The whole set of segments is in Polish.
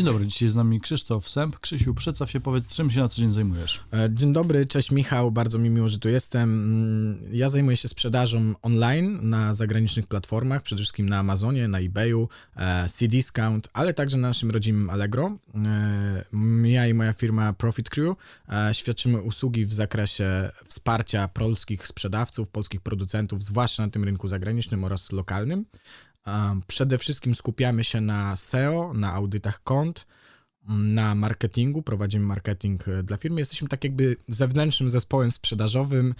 Dzień dobry, dzisiaj z nami Krzysztof Sęp. Krzysiu, przedstaw się, powiedz, czym się na co dzień zajmujesz? E, Dzień dobry, cześć Michał, bardzo mi miło, że tu jestem. Mm, Ja zajmuję się sprzedażą online na zagranicznych platformach, przede wszystkim na Amazonie, na eBayu, e, Cdiscount, ale także na naszym rodzimym Allegro. E, Ja i moja firma Profit Crew świadczymy usługi w zakresie wsparcia polskich sprzedawców, polskich producentów, zwłaszcza na tym rynku zagranicznym oraz lokalnym. Przede wszystkim skupiamy się na SEO, na audytach kont, na marketingu, prowadzimy marketing e, dla firmy. Jesteśmy tak jakby zewnętrznym zespołem sprzedażowym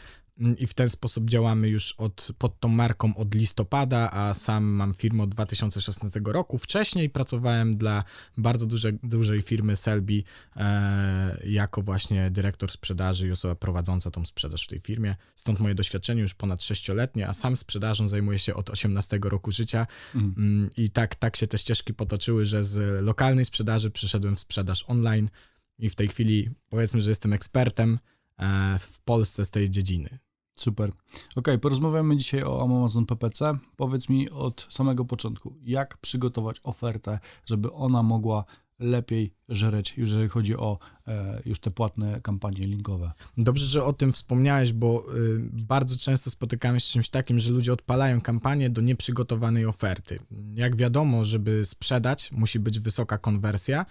i w ten sposób działamy już od, pod tą marką od listopada, a sam mam firmę od 2016 roku. Wcześniej pracowałem dla bardzo duże, dużej firmy Selby e, jako właśnie dyrektor sprzedaży i osoba prowadząca tą sprzedaż w tej firmie. Stąd moje doświadczenie już ponad sześcioletnie, a sam sprzedażą zajmuję się od 18 roku życia. Mm, I tak, tak się te ścieżki potoczyły, że z lokalnej sprzedaży przyszedłem w sprzedaż online i w tej chwili powiedzmy, że jestem ekspertem e, w Polsce z tej dziedziny. Super. Okej, porozmawiamy dzisiaj o Amazon PPC. Powiedz mi od samego początku, jak przygotować ofertę, żeby ona mogła lepiej żereć, jeżeli chodzi o e, już te płatne kampanie linkowe. Dobrze, że o tym wspomniałeś, bo y, bardzo często spotykamy się z czymś takim, że ludzie odpalają kampanię do nieprzygotowanej oferty. Jak wiadomo, żeby sprzedać, musi być wysoka konwersja,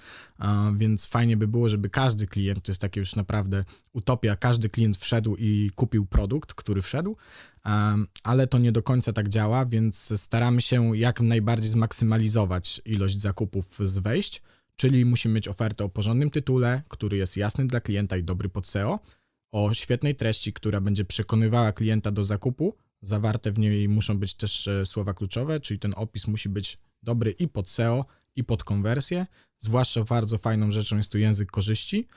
więc fajnie by było, żeby każdy klient, to jest takie już naprawdę utopia, każdy klient wszedł i kupił produkt, który wszedł, ale to nie do końca tak działa, więc staramy się jak najbardziej zmaksymalizować ilość zakupów z wejść, czyli musimy mieć ofertę o porządnym tytule, który jest jasny dla klienta i dobry pod SEO, o świetnej treści, która będzie przekonywała klienta do zakupu. Zawarte w niej muszą być też e, słowa kluczowe, czyli ten opis musi być dobry i pod SEO, i pod konwersję. Zwłaszcza bardzo fajną rzeczą jest tu język korzyści.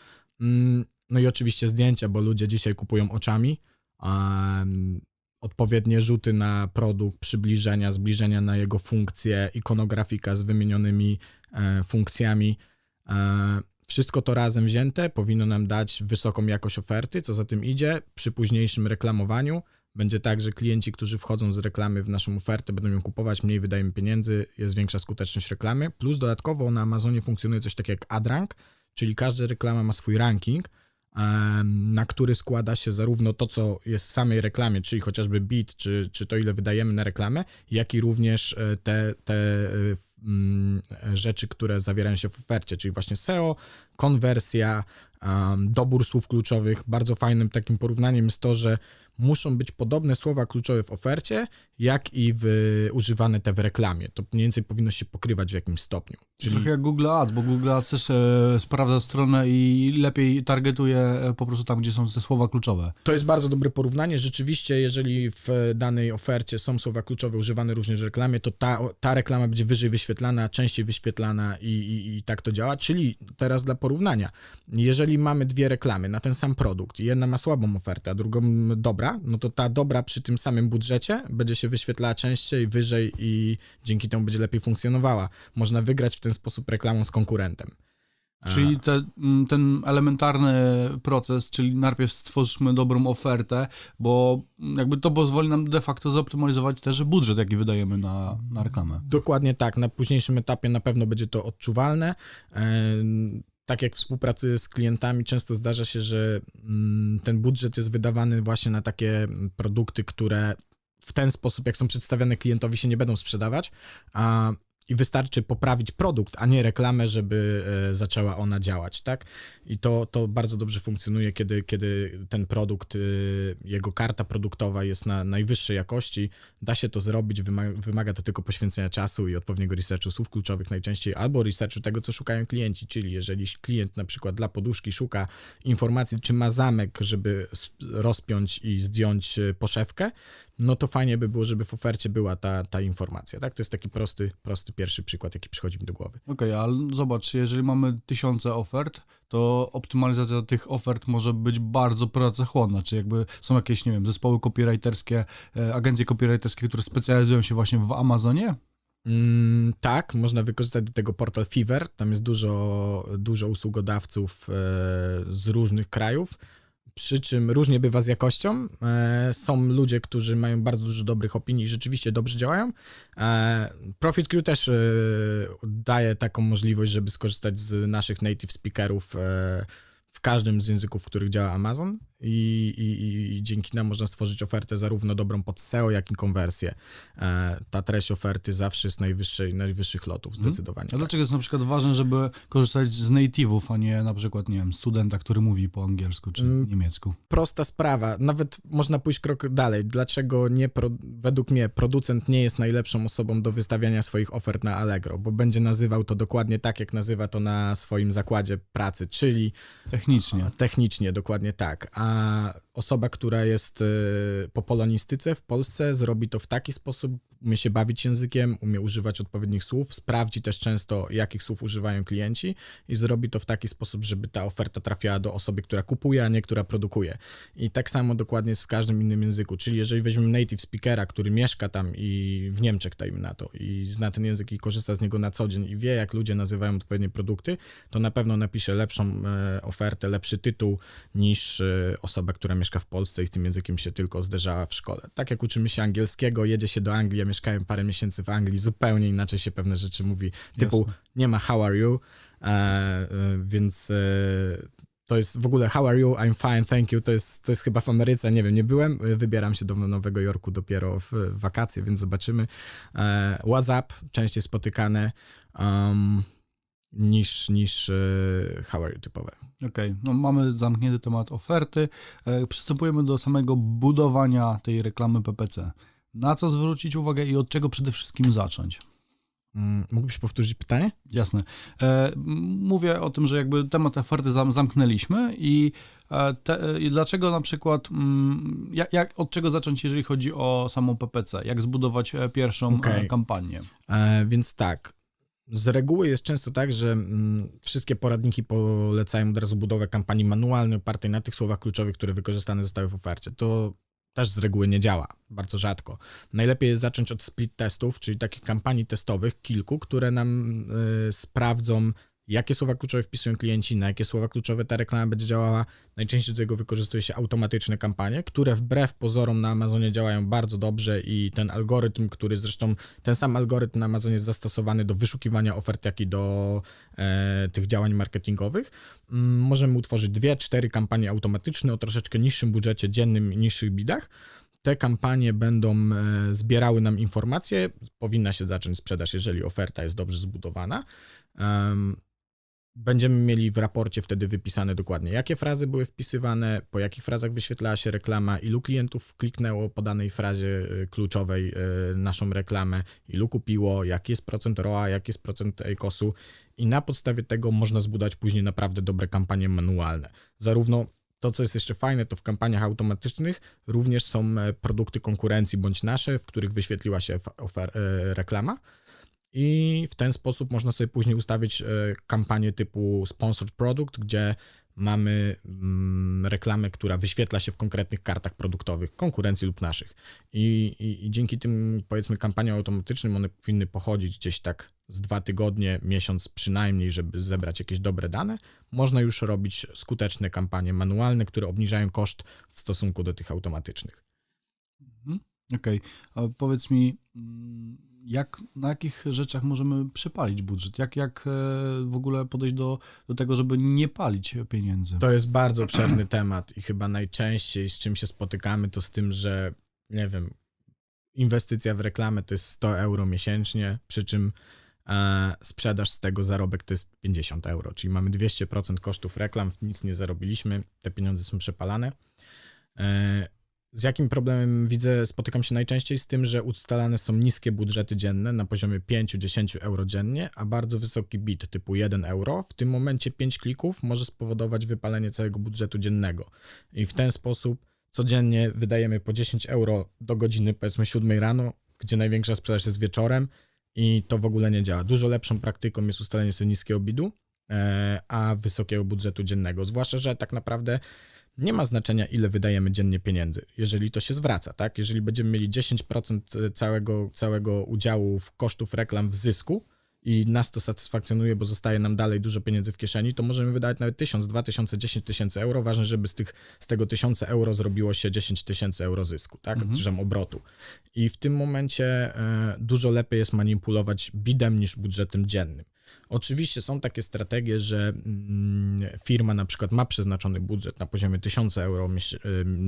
Mm, No i oczywiście zdjęcia, bo ludzie dzisiaj kupują oczami. Em, odpowiednie rzuty na produkt, przybliżenia, zbliżenia na jego funkcje, ikonografika z wymienionymi funkcjami. E, wszystko to razem wzięte powinno nam dać wysoką jakość oferty. Co za tym idzie, przy późniejszym reklamowaniu będzie tak, że klienci, którzy wchodzą z reklamy w naszą ofertę, będą ją kupować, mniej wydajemy pieniędzy, jest większa skuteczność reklamy. Plus dodatkowo na Amazonie funkcjonuje coś takiego jak AdRank, czyli każda reklama ma swój ranking, em, na który składa się zarówno to, co jest w samej reklamie, czyli chociażby bit, czy, czy to, ile wydajemy na reklamę, jak i również e, te, te e, rzeczy, które zawierają się w ofercie, czyli właśnie SEO, konwersja, dobór słów kluczowych. Bardzo fajnym takim porównaniem jest to, że muszą być podobne słowa kluczowe w ofercie, jak i w, używane te w reklamie. To mniej więcej powinno się pokrywać w jakimś stopniu. Czyli trochę jak Google Ads, bo Google Ads też e, sprawdza stronę i lepiej targetuje e, po prostu tam, gdzie są te słowa kluczowe. To jest bardzo dobre porównanie. Rzeczywiście, jeżeli w danej ofercie są słowa kluczowe używane również w reklamie, to ta, ta reklama będzie wyżej wyświetlana, częściej wyświetlana i, i, i tak to działa. Czyli teraz dla porównania, jeżeli mamy dwie reklamy na ten sam produkt, jedna ma słabą ofertę, a drugą dobra, no to ta dobra przy tym samym budżecie będzie się wyświetlała częściej, wyżej i dzięki temu będzie lepiej funkcjonowała. Można wygrać w ten sposób reklamą z konkurentem. Czyli te, ten elementarny proces, czyli najpierw stworzymy dobrą ofertę, bo jakby to pozwoli nam de facto zoptymalizować też budżet, jaki wydajemy na, na reklamę. Dokładnie tak. Na późniejszym etapie na pewno będzie to odczuwalne. Tak jak współpracy z klientami często zdarza się, że mm, ten budżet jest wydawany właśnie na takie mm, produkty, które w ten sposób, jak są przedstawiane klientowi, się nie będą sprzedawać. A i wystarczy poprawić produkt, a nie reklamę, żeby e, zaczęła ona działać, tak? I to, to bardzo dobrze funkcjonuje, kiedy, kiedy ten produkt, e, jego karta produktowa jest na najwyższej jakości. Da się to zrobić, wymaga, wymaga to tylko poświęcenia czasu i odpowiedniego researchu słów kluczowych najczęściej, albo researchu tego, co szukają klienci, czyli jeżeli klient na przykład dla poduszki szuka informacji, czy ma zamek, żeby rozpiąć i zdjąć e, poszewkę, no to fajnie by było, żeby w ofercie była ta, ta informacja, tak? To jest taki prosty, prosty pierwszy przykład, jaki przychodzi mi do głowy. Okej, ale zobacz, jeżeli mamy tysiące ofert, to optymalizacja tych ofert może być bardzo pracochłonna, czy jakby są jakieś, nie wiem, zespoły copywriterskie, e, agencje copywriterskie, które specjalizują się właśnie w Amazonie? Mm, tak, można wykorzystać do tego portal Fiverr. Tam jest dużo, dużo usługodawców e, z różnych krajów. Przy czym różnie bywa z jakością. E, są ludzie, którzy mają bardzo dużo dobrych opinii i rzeczywiście dobrze działają. E, Profit Crew też e, daje taką możliwość, żeby skorzystać z naszych native speakerów w każdym z języków, w których działa Amazon i, i, i dzięki nam można stworzyć ofertę zarówno dobrą pod SEO, jak i konwersję. E, ta treść oferty zawsze jest najwyższej, najwyższych lotów, zdecydowanie. A tak. dlaczego jest na przykład ważne, żeby korzystać z native'ów, a nie na przykład, nie wiem, studenta, który mówi po angielsku czy Mm. niemiecku? prosta sprawa. Nawet można pójść krok dalej. Dlaczego nie, pro, według mnie producent nie jest najlepszą osobą do wystawiania swoich ofert na Allegro, bo będzie nazywał to dokładnie tak, jak nazywa to na swoim zakładzie pracy, czyli Technicznie. technicznie dokładnie tak. A uh osoba, która jest y, po polonistyce w Polsce, zrobi to w taki sposób, umie się bawić językiem, umie używać odpowiednich słów, sprawdzi też często, jakich słów używają klienci i zrobi to w taki sposób, żeby ta oferta trafiała do osoby, która kupuje, a nie która produkuje. I tak samo dokładnie jest w każdym innym języku. Czyli jeżeli weźmiemy native speakera, który mieszka tam i w Niemczech, dajmy na to, i zna ten język i korzysta z niego na co dzień i wie, jak ludzie nazywają odpowiednie produkty, to na pewno napisze lepszą e, ofertę, lepszy tytuł niż e, osoba, która mieszka w Polsce i z tym językiem się tylko zderzała w szkole. Tak jak uczymy się angielskiego, jedzie się do Anglii, ja mieszkałem parę miesięcy w Anglii, zupełnie inaczej się pewne rzeczy mówi, typu Jasne. nie ma how are you, e, e, więc e, to jest w ogóle how are you, I'm fine, thank you, to jest, to jest chyba w Ameryce, nie wiem, nie byłem, e, wybieram się do Nowego Jorku dopiero w wakacje, więc zobaczymy. E, WhatsApp, częściej spotykane. Um, niż, niż e, you typowe. Okej, no mamy zamknięty temat oferty. E, przystępujemy do samego budowania tej reklamy PPC. Na co zwrócić uwagę i od czego przede wszystkim zacząć? Mm, mógłbyś powtórzyć pytanie? Jasne. E, mówię o tym, że jakby temat oferty zam, zamknęliśmy i, te, i dlaczego na przykład, mm, jak, jak, od czego zacząć, jeżeli chodzi o samą PPC? Jak zbudować pierwszą e, kampanię? Więc tak. Z reguły jest często tak, że mm, wszystkie poradniki polecają od razu budowę kampanii manualnej opartej na tych słowach kluczowych, które wykorzystane zostały w ofercie. To też z reguły nie działa, bardzo rzadko. Najlepiej jest zacząć od split testów, czyli takich kampanii testowych, kilku, które nam y, sprawdzą, jakie słowa kluczowe wpisują klienci, na jakie słowa kluczowe ta reklama będzie działała. Najczęściej do tego wykorzystuje się automatyczne kampanie, które wbrew pozorom na Amazonie działają bardzo dobrze i ten algorytm, który zresztą ten sam algorytm na Amazonie jest zastosowany do wyszukiwania ofert, jak i do e, tych działań marketingowych. Mm, możemy utworzyć dwie, cztery kampanie automatyczne o troszeczkę niższym budżecie dziennym i niższych bidach. Te kampanie będą e, zbierały nam informacje. Powinna się zacząć sprzedaż, jeżeli oferta jest dobrze zbudowana. Em, Będziemy mieli w raporcie wtedy wypisane dokładnie, jakie frazy były wpisywane, po jakich frazach wyświetlała się reklama, ilu klientów kliknęło po danej frazie y, kluczowej y, naszą reklamę, ilu kupiło, jaki jest procent ROA, jaki jest procent ACOS-u i na podstawie tego można zbudować później naprawdę dobre kampanie manualne. Zarówno to, co jest jeszcze fajne, to w kampaniach automatycznych również są e, produkty konkurencji bądź nasze, w których wyświetliła się e, reklama. I w ten sposób można sobie później ustawić e, kampanię typu sponsored product, gdzie mamy mm, reklamę, która wyświetla się w konkretnych kartach produktowych konkurencji lub naszych. I, i, I dzięki tym, powiedzmy, kampaniom automatycznym one powinny pochodzić gdzieś tak z dwa tygodnie, miesiąc przynajmniej, żeby zebrać jakieś dobre dane. Można już robić skuteczne kampanie manualne, które obniżają koszt w stosunku do tych automatycznych. Mhm. Okej, a powiedz mi, mm, jak, na jakich rzeczach możemy przepalić budżet? Jak, jak e, w ogóle podejść do, do tego, żeby nie palić pieniędzy? To jest bardzo obszerny temat i chyba najczęściej z czym się spotykamy, to z tym, że nie wiem, inwestycja w reklamę to jest 100 euro miesięcznie, przy czym e, sprzedaż z tego zarobek to jest 50 euro, czyli mamy 200% kosztów reklam, nic nie zarobiliśmy, te pieniądze są przepalane. E, z jakim problemem widzę, spotykam się najczęściej z tym, że ustalane są niskie budżety dzienne na poziomie 5-10 euro dziennie, a bardzo wysoki bit typu 1 euro. W tym momencie 5 klików może spowodować wypalenie całego budżetu dziennego. I w ten sposób codziennie wydajemy po 10 euro do godziny, powiedzmy 7 rano, gdzie największa sprzedaż jest wieczorem i to w ogóle nie działa. Dużo lepszą praktyką jest ustalenie sobie niskiego bidu, e, a wysokiego budżetu dziennego. Zwłaszcza, że tak naprawdę nie ma znaczenia, ile wydajemy dziennie pieniędzy, jeżeli to się zwraca, tak? Jeżeli będziemy mieli 10% całego, całego udziału w kosztów reklam w zysku i nas to satysfakcjonuje, bo zostaje nam dalej dużo pieniędzy w kieszeni, to możemy wydać nawet 1000, 2000, 10 tysięcy euro. Ważne, żeby z, tych, z tego 1000 euro zrobiło się 10 tysięcy euro zysku, tak? Mhm. Obrotu. I w tym momencie e, dużo lepiej jest manipulować bidem niż budżetem dziennym. Oczywiście są takie strategie, że mm, firma na przykład ma przeznaczony budżet na poziomie 1000 euro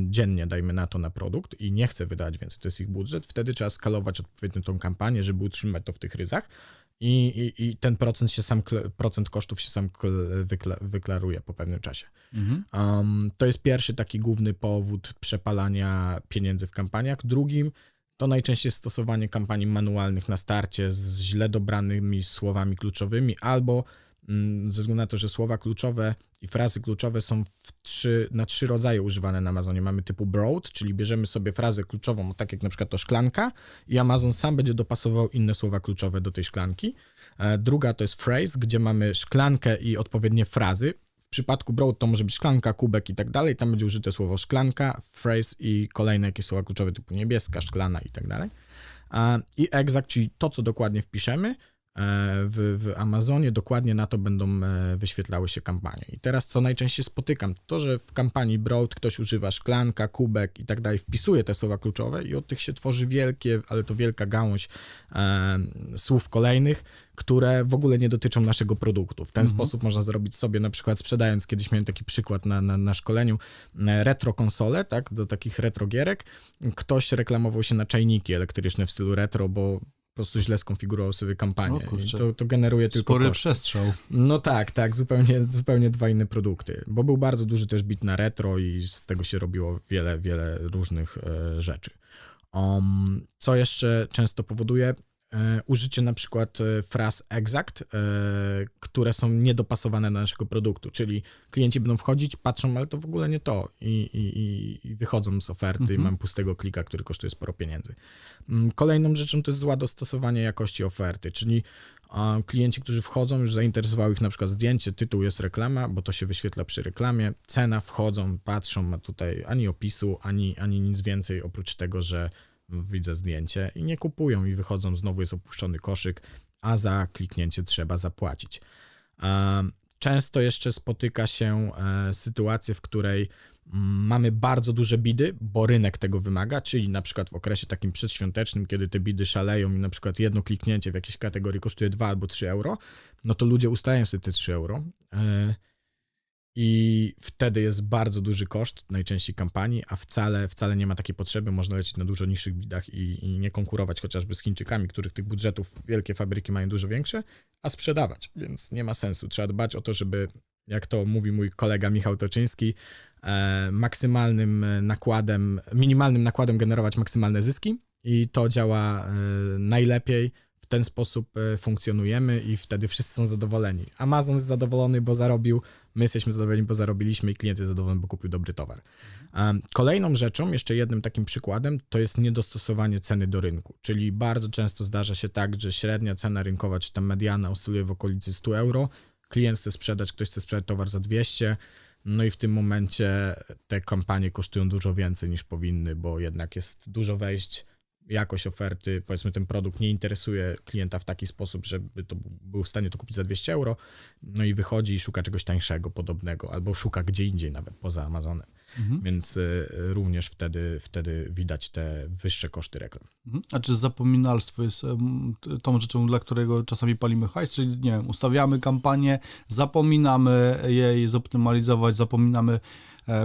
dziennie, dajmy na to, na produkt i nie chce wydać więcej, to jest ich budżet, wtedy trzeba skalować odpowiednio tą kampanię, żeby utrzymać to w tych ryzach i, i, i ten procent się sam, procent kosztów się sam wykla, wyklaruje po pewnym czasie. Mhm. Um, to jest pierwszy taki główny powód przepalania pieniędzy w kampaniach. Drugim to najczęściej stosowanie kampanii manualnych na starcie z źle dobranymi słowami kluczowymi albo mm, ze względu na to, że słowa kluczowe i frazy kluczowe są w trzy, na trzy rodzaje używane na Amazonie. Mamy typu broad, czyli bierzemy sobie frazę kluczową, tak jak na przykład to szklanka i Amazon sam będzie dopasował inne słowa kluczowe do tej szklanki. E, Druga to jest phrase, gdzie mamy szklankę i odpowiednie frazy. Przypadku Broad to może być szklanka, kubek i tak dalej. Tam będzie użyte słowo szklanka, phrase i kolejne jakieś słowa kluczowe typu niebieska, szklana i tak dalej. I exact, czyli to, co dokładnie wpiszemy w, w Amazonie, dokładnie na to będą e, wyświetlały się kampanie. I teraz, co najczęściej spotykam, to, że w kampanii Broad ktoś używa szklanka, kubek i tak dalej, wpisuje te słowa kluczowe i od tych się tworzy wielkie, ale to wielka gałąź e, słów kolejnych, które w ogóle nie dotyczą naszego produktu. W ten sposób można zrobić sobie, na przykład sprzedając, kiedyś miałem taki przykład na, na, na szkoleniu, e, retro konsole, tak, do takich retro gierek. Ktoś reklamował się na czajniki elektryczne w stylu retro, bo po prostu źle skonfigurował sobie kampanię. O kurczę. I to, to generuje tylko Spory koszty. przestrzał. No tak, tak, zupełnie, zupełnie dwa inne produkty, bo był bardzo duży też bit na retro i z tego się robiło wiele, wiele różnych e, rzeczy. Um, co jeszcze często powoduje? E, użycie na przykład e, fraz exact, e, które są niedopasowane do naszego produktu, czyli klienci będą wchodzić, patrzą, ale to w ogóle nie to i, i, i- wychodzą z oferty i Mhm. mam pustego klika, który kosztuje sporo pieniędzy. Mm, Kolejną rzeczą to jest zła dostosowanie jakości oferty, czyli klienci, którzy wchodzą, już zainteresowało ich na przykład zdjęcie, tytuł jest reklama, bo to się wyświetla przy reklamie, cena, wchodzą, patrzą, ma tutaj ani opisu, ani, ani nic więcej oprócz tego, że widzę zdjęcie i nie kupują i wychodzą, znowu jest opuszczony koszyk, a za kliknięcie trzeba zapłacić. Em, Często jeszcze spotyka się e, sytuacje, w której mm, mamy bardzo duże bidy, bo rynek tego wymaga, czyli na przykład w okresie takim przedświątecznym, kiedy te bidy szaleją i na przykład jedno kliknięcie w jakiejś kategorii kosztuje 2 albo 3 euro, no to ludzie ustają sobie te 3 euro. I wtedy jest bardzo duży koszt, najczęściej kampanii, a wcale, wcale nie ma takiej potrzeby. Można lecieć na dużo niższych bidach i, i nie konkurować chociażby z Chińczykami, których tych budżetów wielkie fabryki mają dużo większe, a sprzedawać, więc nie ma sensu. Trzeba dbać o to, żeby, jak to mówi mój kolega Michał Toczyński, e, maksymalnym nakładem, minimalnym nakładem generować maksymalne zyski i to działa e, najlepiej. W ten sposób e, funkcjonujemy i wtedy wszyscy są zadowoleni. Amazon jest zadowolony, bo zarobił, my jesteśmy zadowoleni, bo zarobiliśmy i klient jest zadowolony, bo kupił dobry towar. Kolejną rzeczą, jeszcze jednym takim przykładem, to jest niedostosowanie ceny do rynku. Czyli bardzo często zdarza się tak, że średnia cena rynkowa, czy tam mediana oscyluje w okolicy 100 euro, klient chce sprzedać, ktoś chce sprzedać towar za 200, no i w tym momencie te kampanie kosztują dużo więcej niż powinny, bo jednak jest dużo wejść, jakość oferty, powiedzmy ten produkt nie interesuje klienta w taki sposób, żeby to był w stanie to kupić za 200 euro, no i wychodzi i szuka czegoś tańszego, podobnego, albo szuka gdzie indziej nawet poza Amazonem, Mhm. więc y, również wtedy, wtedy widać te wyższe koszty reklam. Mhm. A czy zapominalstwo jest tą rzeczą, dla którego czasami palimy hajs, czyli nie wiem, ustawiamy kampanię, zapominamy jej zoptymalizować, zapominamy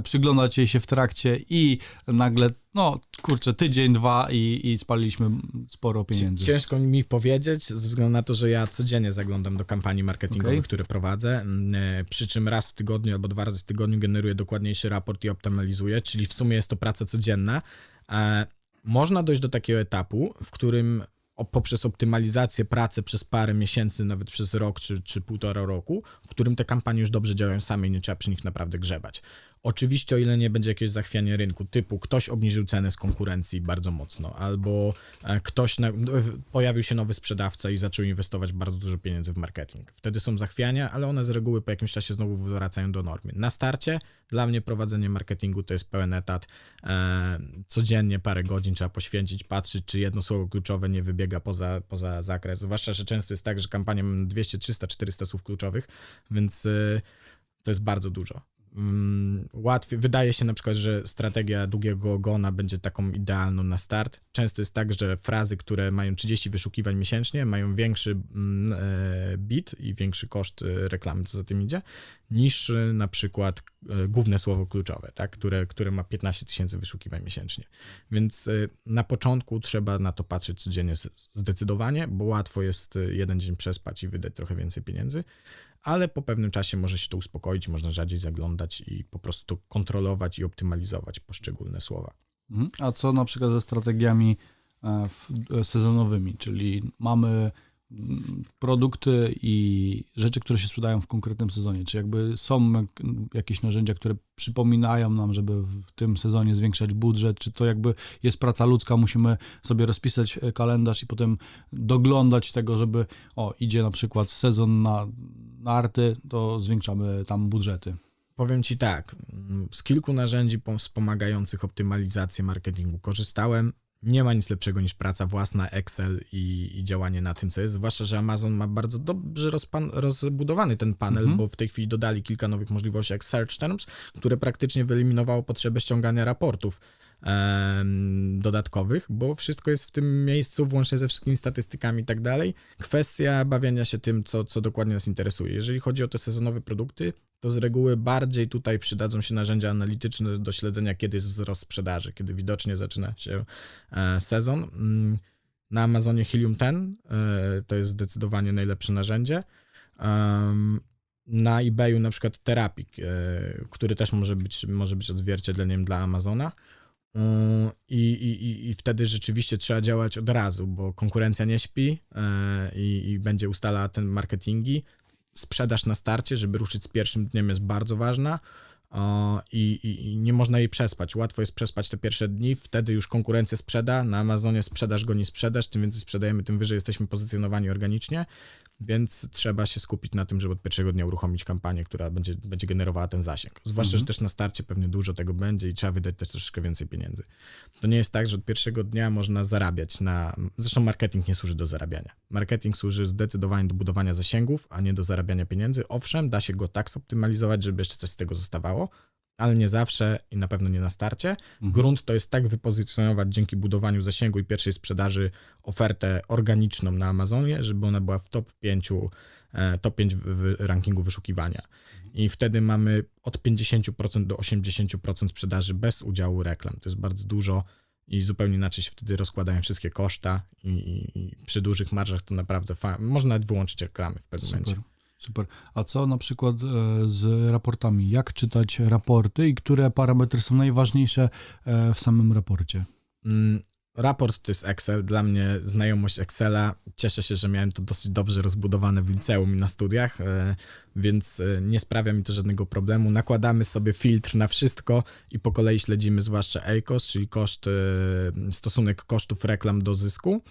przyglądać jej się w trakcie i nagle, no kurczę, tydzień, dwa i, i spaliliśmy sporo pieniędzy. Ciężko mi powiedzieć, ze względu na to, że ja codziennie zaglądam do kampanii marketingowych, Okej. które prowadzę, e, przy czym raz w tygodniu albo dwa razy w tygodniu generuję dokładniejszy raport i optymalizuję, czyli w sumie jest to praca codzienna. E, Można dojść do takiego etapu, w którym poprzez optymalizację pracy przez parę miesięcy, nawet przez rok czy, czy półtora roku, w którym te kampanie już dobrze działają same i nie trzeba przy nich naprawdę grzebać. Oczywiście, o ile nie będzie jakieś zachwianie rynku, typu ktoś obniżył cenę z konkurencji bardzo mocno, albo e, ktoś, na, pojawił się nowy sprzedawca i zaczął inwestować bardzo dużo pieniędzy w marketing. Wtedy są zachwiania, ale one z reguły po jakimś czasie znowu wracają do normy. Na starcie dla mnie prowadzenie marketingu to jest pełen etat. E, codziennie parę godzin trzeba poświęcić, patrzeć, czy jedno słowo kluczowe nie wybiega poza, poza zakres. Zwłaszcza, że często jest tak, że kampania ma 200, 300, 400 słów kluczowych, więc e, to jest bardzo dużo. Mm, Łatwiej, wydaje się na przykład, że strategia długiego ogona będzie taką idealną na start. Często jest tak, że frazy, które mają 30 wyszukiwań miesięcznie, mają większy mm, e, bit i większy koszt e, reklamy, co za tym idzie, niż e, na przykład główne słowo kluczowe, tak? które, które ma 15 tysięcy wyszukiwań miesięcznie. Więc na początku trzeba na to patrzeć codziennie zdecydowanie, bo łatwo jest jeden dzień przespać i wydać trochę więcej pieniędzy ale po pewnym czasie może się to uspokoić, można rzadziej zaglądać i po prostu to kontrolować i optymalizować poszczególne słowa. Mhm. A co na przykład ze strategiami e, e, sezonowymi, czyli mamy produkty i rzeczy, które się sprzedają w konkretnym sezonie, czy jakby są jak- jakieś narzędzia, które przypominają nam, żeby w tym sezonie zwiększać budżet, czy to jakby jest praca ludzka, musimy sobie rozpisać e, kalendarz i potem doglądać tego, żeby o, idzie na przykład sezon na, na arty, to zwiększamy tam budżety. Powiem Ci tak, z kilku narzędzi pom- wspomagających optymalizację marketingu korzystałem. Nie ma nic lepszego niż praca własna, Excel i, i działanie na tym, co jest. Zwłaszcza, że Amazon ma bardzo dobrze rozpan- rozbudowany ten panel, Mhm. bo w tej chwili dodali kilka nowych możliwości, jak Search Terms, które praktycznie wyeliminowało potrzebę ściągania raportów dodatkowych, bo wszystko jest w tym miejscu, włącznie ze wszystkimi statystykami i tak dalej. Kwestia bawienia się tym, co, co dokładnie nas interesuje. Jeżeli chodzi o te sezonowe produkty, to z reguły bardziej tutaj przydadzą się narzędzia analityczne do śledzenia, kiedy jest wzrost sprzedaży, kiedy widocznie zaczyna się e, sezon. Mm, Na Amazonie Helium 10 e, to jest zdecydowanie najlepsze narzędzie. Na eBayu na przykład Terapik, e, który też może być, może być odzwierciedleniem dla Amazona. Mm, I, i, i- wtedy rzeczywiście trzeba działać od razu, bo konkurencja nie śpi e, i, i będzie ustalała te marketingi. Sprzedaż na starcie, żeby ruszyć z pierwszym dniem, jest bardzo ważna i, i, i nie można jej przespać. Łatwo jest przespać te pierwsze dni, wtedy już konkurencja sprzeda. Na Amazonie sprzedaż goni sprzedaż, tym więcej sprzedajemy, tym wyżej jesteśmy pozycjonowani organicznie, więc trzeba się skupić na tym, żeby od pierwszego dnia uruchomić kampanię, która będzie, będzie generowała ten zasięg. Zwłaszcza, Mhm. że też na starcie pewnie dużo tego będzie i trzeba wydać też troszeczkę więcej pieniędzy. To nie jest tak, że od pierwszego dnia można zarabiać na. Zresztą marketing nie służy do zarabiania. Marketing służy zdecydowanie do budowania zasięgów, a nie do zarabiania pieniędzy. Owszem, da się go tak zoptymalizować, żeby jeszcze coś z tego zostawało, ale nie zawsze i na pewno nie na starcie. Mhm. Grunt to jest tak wypozycjonować dzięki budowaniu zasięgu i pierwszej sprzedaży ofertę organiczną na Amazonie, żeby ona była w top 5, e, top 5 w, rankingu wyszukiwania. I wtedy mamy od 50% do 80% sprzedaży bez udziału reklam. To jest bardzo dużo i zupełnie inaczej się wtedy rozkładają wszystkie koszta i, i, i przy dużych marżach to naprawdę fa- można nawet wyłączyć reklamy w pewnym Super, momencie. Super. A co na przykład e, z raportami? Jak czytać raporty i które parametry są najważniejsze e, w samym raporcie? Mm, Raport to jest Excel. Dla mnie znajomość Excela. Cieszę się, że miałem to dosyć dobrze rozbudowane w liceum i na studiach, e, więc nie sprawia mi to żadnego problemu. Nakładamy sobie filtr na wszystko i po kolei śledzimy zwłaszcza ACOS, czyli koszt, stosunek kosztów reklam do zysku.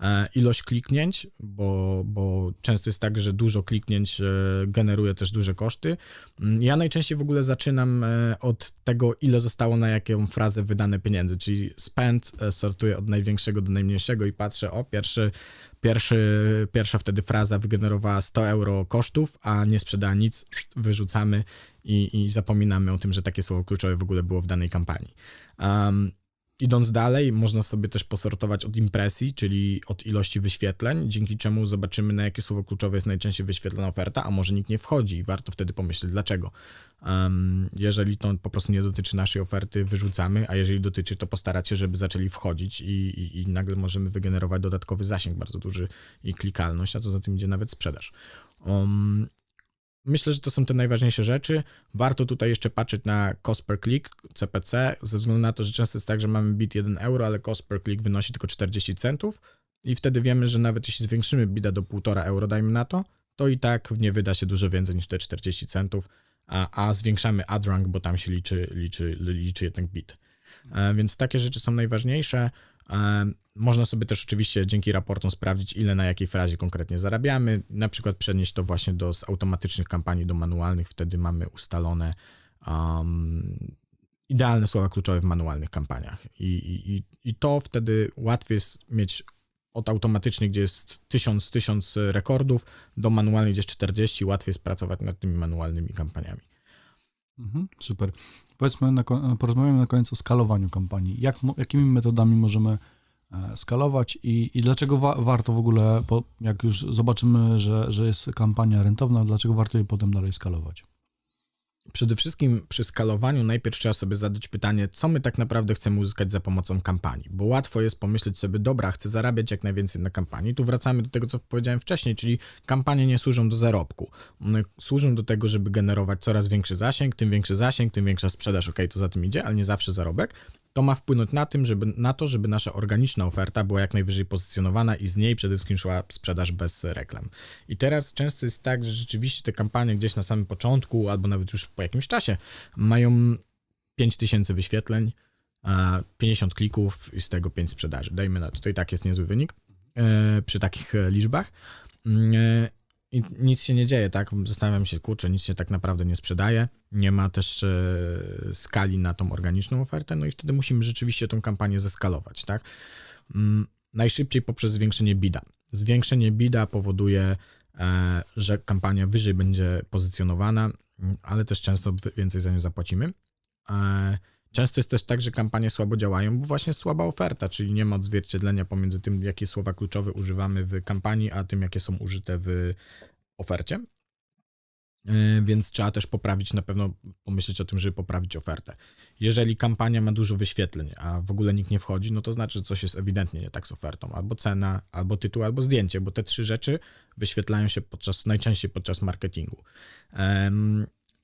E, Ilość kliknięć, bo, bo często jest tak, że dużo kliknięć e, generuje też duże koszty. Mm, Ja najczęściej w ogóle zaczynam e, od tego, ile zostało na jaką frazę wydane pieniędzy, czyli spend sortuję od największego do najmniejszego i patrzę, o, pierwszy, pierwszy, pierwsza wtedy fraza wygenerowała 100 euro kosztów, a nie sprzedała nic, wyrzucamy i, i zapominamy o tym, że takie słowo kluczowe w ogóle było w danej kampanii. Um, Idąc dalej, można sobie też posortować od impresji, czyli od ilości wyświetleń, dzięki czemu zobaczymy, na jakie słowo kluczowe jest najczęściej wyświetlona oferta, a może nikt nie wchodzi i warto wtedy pomyśleć, dlaczego. Um, jeżeli to po prostu nie dotyczy naszej oferty, wyrzucamy, a jeżeli dotyczy, to postarać się, żeby zaczęli wchodzić i, i, i nagle możemy wygenerować dodatkowy zasięg bardzo duży i klikalność, a co za tym idzie nawet sprzedaż. Um, Myślę, że to są te najważniejsze rzeczy. Warto tutaj jeszcze patrzeć na cost per click, CPC, ze względu na to, że często jest tak, że mamy bit 1 euro, ale cost per click wynosi tylko 40 centów i wtedy wiemy, że nawet jeśli zwiększymy bida do 1,5 euro, dajmy na to, to i tak nie wyda się dużo więcej niż te 40 centów, a, a zwiększamy ad rank, bo tam się liczy, liczy, liczy jednak bit. E, Więc takie rzeczy są najważniejsze. Można sobie też oczywiście dzięki raportom sprawdzić, ile na jakiej frazie konkretnie zarabiamy. Na przykład przenieść to właśnie do z automatycznych kampanii do manualnych. Wtedy mamy ustalone um, idealne słowa kluczowe w manualnych kampaniach. I, i, i- to wtedy łatwiej jest mieć od automatycznych, gdzie jest 1000, 1000 rekordów, do manualnych, gdzie jest 40. Łatwiej jest pracować nad tymi manualnymi kampaniami. Mhm, super. Powiedzmy, na, porozmawiamy na koniec o skalowaniu kampanii. Jak, jakimi metodami możemy skalować i, i dlaczego wa- warto w ogóle, jak już zobaczymy, że, że jest kampania rentowna, dlaczego warto jej potem dalej skalować? Przede wszystkim przy skalowaniu najpierw trzeba sobie zadać pytanie, co my tak naprawdę chcemy uzyskać za pomocą kampanii, bo łatwo jest pomyśleć sobie, dobra, chcę zarabiać jak najwięcej na kampanii. Tu wracamy do tego, co powiedziałem wcześniej, czyli kampanie nie służą do zarobku. One służą do tego, żeby generować coraz większy zasięg, tym większy zasięg, tym większa sprzedaż, ok, to za tym idzie, ale nie zawsze zarobek. To ma wpłynąć na, tym, żeby, na to, żeby nasza organiczna oferta była jak najwyżej pozycjonowana i z niej przede wszystkim szła sprzedaż bez reklam. I teraz często jest tak, że rzeczywiście te kampanie gdzieś na samym początku, albo nawet już po jakimś czasie, mają 5000 wyświetleń, a 50 klików i z tego 5 sprzedaży. Dajmy na to, i tak jest niezły wynik e, przy takich e, liczbach. E, I nic się nie dzieje, tak? Zastanawiam się, kurczę, nic się tak naprawdę nie sprzedaje. Nie ma też e, skali na tą organiczną ofertę, no i wtedy musimy rzeczywiście tą kampanię zeskalować, tak? Mm, Najszybciej poprzez zwiększenie bida. Zwiększenie bida powoduje, e, że kampania wyżej będzie pozycjonowana, mm, ale też często więcej za nią zapłacimy. Często jest też tak, że kampanie słabo działają, bo właśnie słaba oferta, czyli nie ma odzwierciedlenia pomiędzy tym, jakie słowa kluczowe używamy w kampanii, a tym, jakie są użyte w ofercie. E, Więc trzeba też poprawić, na pewno pomyśleć o tym, żeby poprawić ofertę. Jeżeli kampania ma dużo wyświetleń, a w ogóle nikt nie wchodzi, no to znaczy, że coś jest ewidentnie nie tak z ofertą. Albo cena, albo tytuł, albo zdjęcie, bo te trzy rzeczy wyświetlają się podczas, najczęściej podczas marketingu.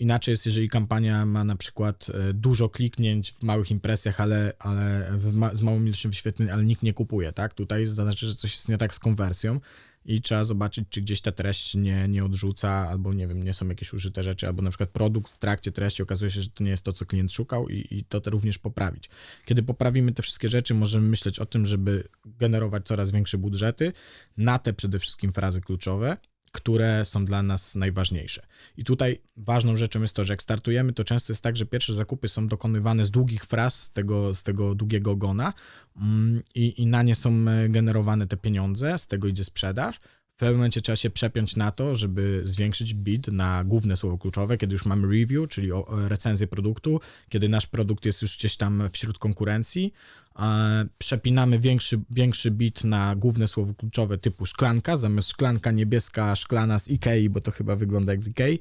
Inaczej jest, jeżeli kampania ma na przykład e, dużo kliknięć w małych impresjach, ale, ale ma, z małą ilością wyświetleń, ale nikt nie kupuje, tak? Tutaj znaczy, że coś jest nie tak z konwersją i trzeba zobaczyć, czy gdzieś ta treść nie, nie odrzuca, albo nie wiem, nie są jakieś użyte rzeczy, albo na przykład produkt w trakcie treści okazuje się, że to nie jest to, co klient szukał i, i to również poprawić. Kiedy poprawimy te wszystkie rzeczy, możemy myśleć o tym, żeby generować coraz większe budżety na te przede wszystkim frazy kluczowe, które są dla nas najważniejsze. I tutaj ważną rzeczą jest to, że jak startujemy, to często jest tak, że pierwsze zakupy są dokonywane z długich fraz, z tego, z tego długiego ogona mm, i, i na nie są e, generowane te pieniądze, z tego idzie sprzedaż. W pewnym momencie trzeba się przepiąć na to, żeby zwiększyć bid na główne słowo kluczowe, kiedy już mamy review, czyli o recenzję produktu, kiedy nasz produkt jest już gdzieś tam wśród konkurencji, e, przepinamy większy, większy bit na główne słowo kluczowe typu szklanka, zamiast szklanka niebieska, szklana z Ikei, bo to chyba wygląda jak z Ikei,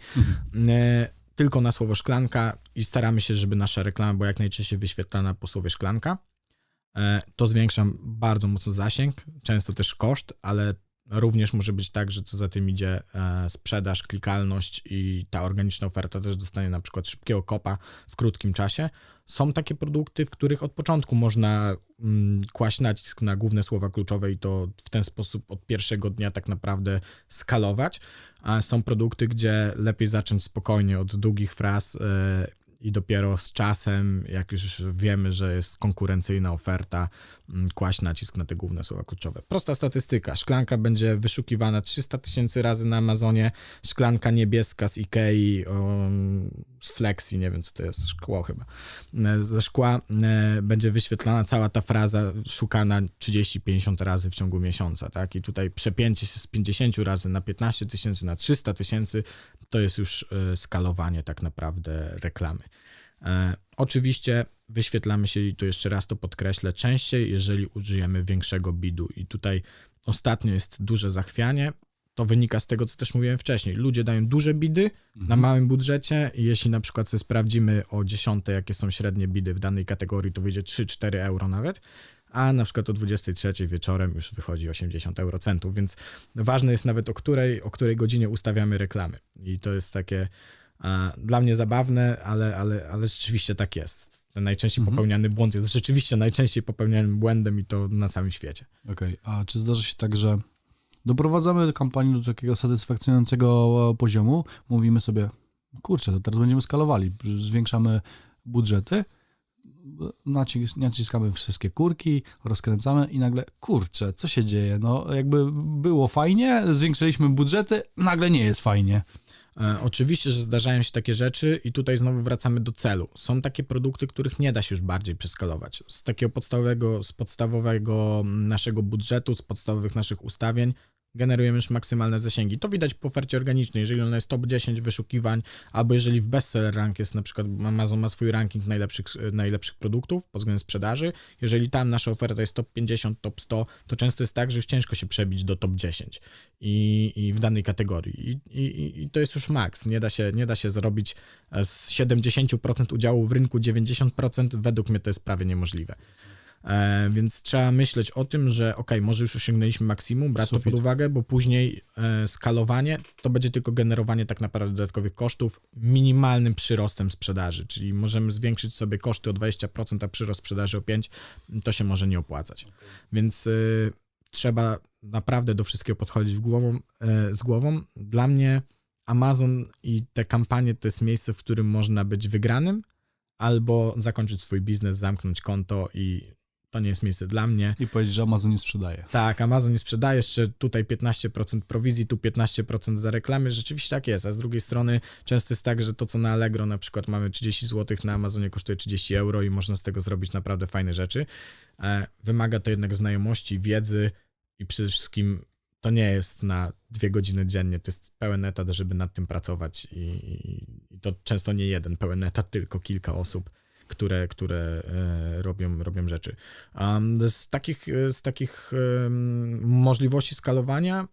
e, tylko na słowo szklanka i staramy się, żeby nasza reklama była jak najczęściej wyświetlana po słowie szklanka. E, To zwiększa bardzo mocno zasięg, często też koszt, ale również może być tak, że co za tym idzie e, sprzedaż, klikalność i ta organiczna oferta też dostanie na przykład szybkiego kopa w krótkim czasie. Są takie produkty, w których od początku można mm, kłaść nacisk na główne słowa kluczowe i to w ten sposób od pierwszego dnia tak naprawdę skalować. A są produkty, gdzie lepiej zacząć spokojnie od długich fraz e, i dopiero z czasem, jak już wiemy, że jest konkurencyjna oferta, kłaść nacisk na te główne słowa kluczowe. Prosta statystyka. Szklanka będzie wyszukiwana 300 tysięcy razy na Amazonie, szklanka niebieska z Ikei, um, z Flexi, nie wiem co to jest, szkło chyba, e, ze szkła e, będzie wyświetlana cała ta fraza, szukana 30-50 razy w ciągu miesiąca, tak? I tutaj przepięcie się z 50 razy na 15 tysięcy, na 300 tysięcy, to jest już e, skalowanie tak naprawdę reklamy. E, Oczywiście wyświetlamy się, i tu jeszcze raz to podkreślę, częściej, jeżeli użyjemy większego bidu. I tutaj ostatnio jest duże zachwianie. To wynika z tego, co też mówiłem wcześniej. Ludzie dają duże bidy na małym budżecie i jeśli na przykład sobie sprawdzimy o 10, jakie są średnie bidy w danej kategorii, to wyjdzie 3-4 euro nawet, a na przykład o 23 wieczorem już wychodzi 80 eurocentów, więc ważne jest nawet o której, o której godzinie ustawiamy reklamy. I to jest takie a, dla mnie zabawne, ale, ale, ale rzeczywiście tak jest. Ten najczęściej Mhm. popełniany błąd jest rzeczywiście najczęściej popełnianym błędem i to na całym świecie. Okej, a czy zdarza się tak, że doprowadzamy kampanię do takiego satysfakcjonującego poziomu, mówimy sobie, kurczę, to teraz będziemy skalowali. Zwiększamy budżety, nacis- naciskamy wszystkie kurki, rozkręcamy i nagle, kurczę, co się dzieje? No jakby było fajnie, zwiększyliśmy budżety, nagle nie jest fajnie. E, Oczywiście, że zdarzają się takie rzeczy i tutaj znowu wracamy do celu. Są takie produkty, których nie da się już bardziej przeskalować. Z takiego podstawowego, z podstawowego naszego budżetu, z podstawowych naszych ustawień generujemy już maksymalne zasięgi. To widać po ofercie organicznej, jeżeli ona jest top 10 wyszukiwań, albo jeżeli w bestseller rank jest na przykład Amazon ma swój ranking najlepszych, najlepszych produktów pod względem sprzedaży, jeżeli tam nasza oferta jest top 50, top 100, to często jest tak, że już ciężko się przebić do top 10 i, i w danej kategorii. I, i, I to jest już maks. Nie da się, nie da się zrobić z 70% udziału w rynku 90%. Według mnie to jest prawie niemożliwe. E, więc trzeba myśleć o tym, że ok, może już osiągnęliśmy maksimum, brać to Sufit. pod uwagę, bo później e, skalowanie to będzie tylko generowanie tak naprawdę dodatkowych kosztów minimalnym przyrostem sprzedaży, czyli możemy zwiększyć sobie koszty o 20%, a przyrost sprzedaży o 5%, to się może nie opłacać. Więc y, trzeba naprawdę do wszystkiego podchodzić w głową, e, z głową. Dla mnie Amazon i te kampanie to jest miejsce, w którym można być wygranym albo zakończyć swój biznes, zamknąć konto i to nie jest miejsce dla mnie. I powiedzieć, że Amazon nie sprzedaje. Tak, Amazon nie sprzedaje, jeszcze tutaj 15% prowizji, tu 15% za reklamy, rzeczywiście tak jest, a z drugiej strony często jest tak, że to co na Allegro na przykład mamy 30 zł, na Amazonie kosztuje 30 euro i można z tego zrobić naprawdę fajne rzeczy. E, Wymaga to jednak znajomości, wiedzy i przede wszystkim to nie jest na dwie godziny dziennie, to jest pełen etat, żeby nad tym pracować i, i- i to często nie jeden pełen etat, tylko kilka osób, które, które e, robią, robią rzeczy. Z takich, z takich możliwości skalowania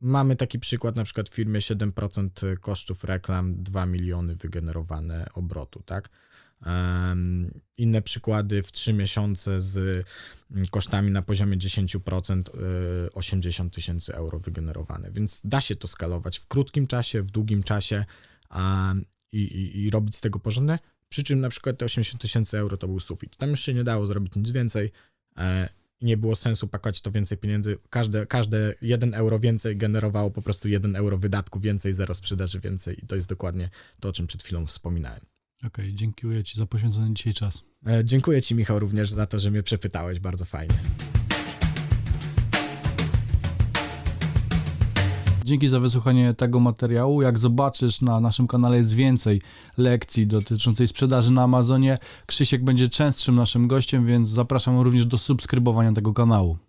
mamy taki przykład na przykład w firmie 7% kosztów reklam, 2 miliony wygenerowane obrotu, tak? Inne przykłady w 3 miesiące z mm, kosztami na poziomie 10% y, 80 tysięcy euro wygenerowane, więc da się to skalować w krótkim czasie, w długim czasie i, i, i robić z tego porządne, przy czym na przykład te 80 tysięcy euro to był sufit. Tam już się nie dało zrobić nic więcej. E, nie było sensu pakować to więcej pieniędzy. Każde, każde 1 euro więcej generowało po prostu 1 euro wydatku więcej, zero sprzedaży więcej. I to jest dokładnie to, o czym przed chwilą wspominałem. Okej, dziękuję Ci za poświęcony dzisiaj czas. E, dziękuję Ci, Michał, również za to, że mnie przepytałeś. Bardzo fajnie. Dzięki za wysłuchanie tego materiału. Jak zobaczysz, na naszym kanale jest więcej lekcji dotyczącej sprzedaży na Amazonie. Krzysiek będzie częstszym naszym gościem, więc zapraszam również do subskrybowania tego kanału.